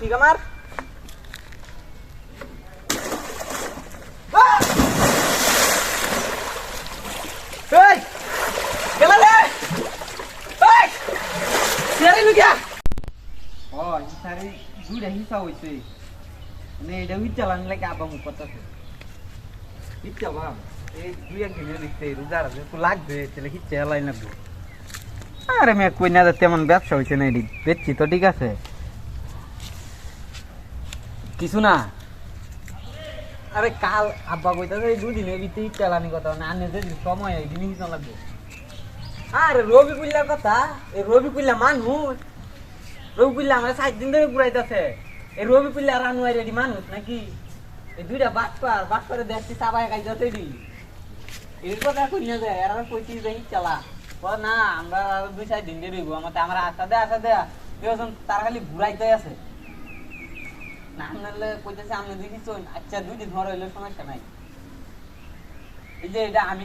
ঠিক আমার এই গেলা রে এই সেরে লুকিয়া ও সারি দুইটা হিসা হইছে মানে এটা হিচ্ছা লাগলে কি আবা মুখ করতেছে হিচ্ছা ভাব এই দুই এক দিনের দেখতে রোজার আছে তো লাগবে তাহলে হিচ্ছা হেলাই লাগবে আরে মেয়ে কই না তেমন ব্যবসা হয়েছে না এটি বেচছি তো ঠিক আছে কিছু না। আরে কাল আব্বা কইতাছে এই দুদিনের ভিতরে চালানি কথা না, আনে যে সময় এই দিনই হিসাব লাগবে। আরে রবি কুল্লার কথা? এই রবি কুল্লা মানুষ। রবি কুল্লা আমার সাত দিন ধরে ঘুরাইতেছে। এই রবি কুল্লা আর আনুয়ার এটি মানুষ নাকি? এই দুইটা বাটপার বাটপারে দেখছি চাবাই খাইতেছে এটি। এর কথা কই না যায় আর কইছি যে চালা ও না, আমরা আর দুই চার দিন দিয়ে রইব আমার আমার দে আশা দে কেউজন তার খালি ঘুরাইতে আছে। নাহলে কইতেছে, আমি দুই দিন আচ্ছা দুই দিন ধরে হইলে সমস্যা নাই এই যে এটা আমি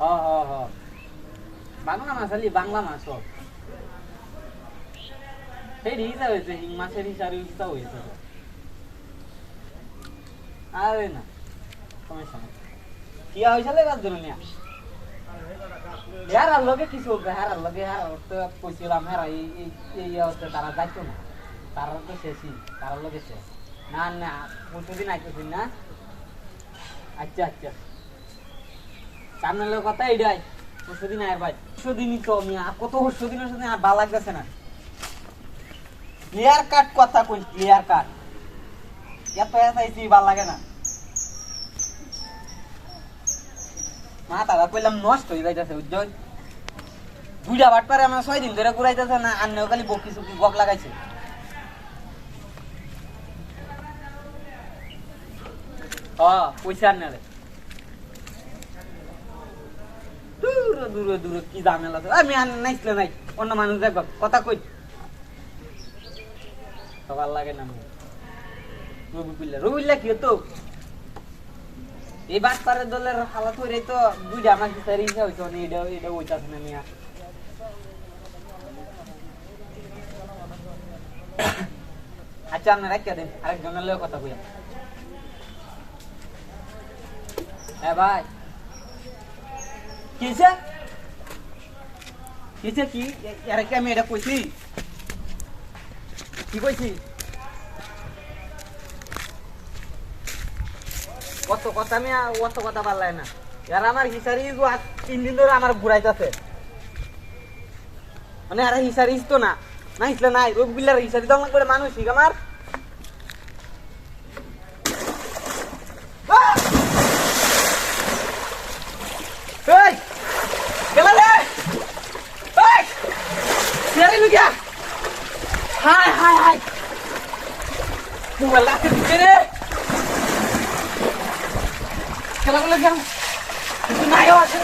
হ হ হ। বাংলা মাছ আলি বাংলা মাছ সেই হিসাব হয়েছে, হিং মাছের হিসাবে হিসাব হয়েছে। আরে না, সমস্যা নাই। কি হয়েছিল এবার ধরে হেরার লগে কিছু হবে হেরার লগে হেরার তো কইছিলাম তারা যাইতো না তারা তো শেষই তারা লগে শেষ না না প্রতিদিন আইতেছি না আচ্ছা আচ্ছা সামনের কথা এইটাই পরশুদিন আয় ভাই পরশুদিনই তো আমি কত পরশুদিনের সাথে ভালো লাগতেছে না। ক্লিয়ার কাট কথা কই ক্লিয়ার কাট এত এসাইছি ভালো লাগে না। মা, তারা কইলাম নষ্ট হয়ে যাইতেছে উজ্জ্বল দুইটা বাট পারে আমার ছয় দিন ধরে ঘুরাইতেছে না আর খালি বকি সুকি বক লাগাইছে। পয়সা আর নেবে দূরে দূরে দূরে, কি ঝামেলা আমি আর নাইছিলে নাই, অন্য মানুষ দেখব, কথা কই। সবার লাগে না আমার। রবিকুল্লা রবিকুল্লা কি হতো এই বাট দলের হালাত হইরে তো দুইটা আমার কি সারি ইচ্ছা হইতো না, এটা এটা ওইটাছে না মিয়া। আচ্ছা আপনি রাখিয়া দেন, আরেকজনের লগে কথা কইয়া। হ্যাঁ ভাই। কিসে কিসে কি এর কি আমি এটা কইছি? কি কইছি? কত কথা আমি অত কথা পারলাই না আর আমার হিসারি তিন দিন ধরে আমার ঘুরাইতেছে মানে আর হিসারি তো না না হিসলে নাই রোগ বিল্লার হিসারি দম করে মানুষ ঠিক আমার! হায়, হায়, হায়! মোবাইল রাখতে দিচ্ছে রে! খেলা করলে কেন কিছু নাইও আছে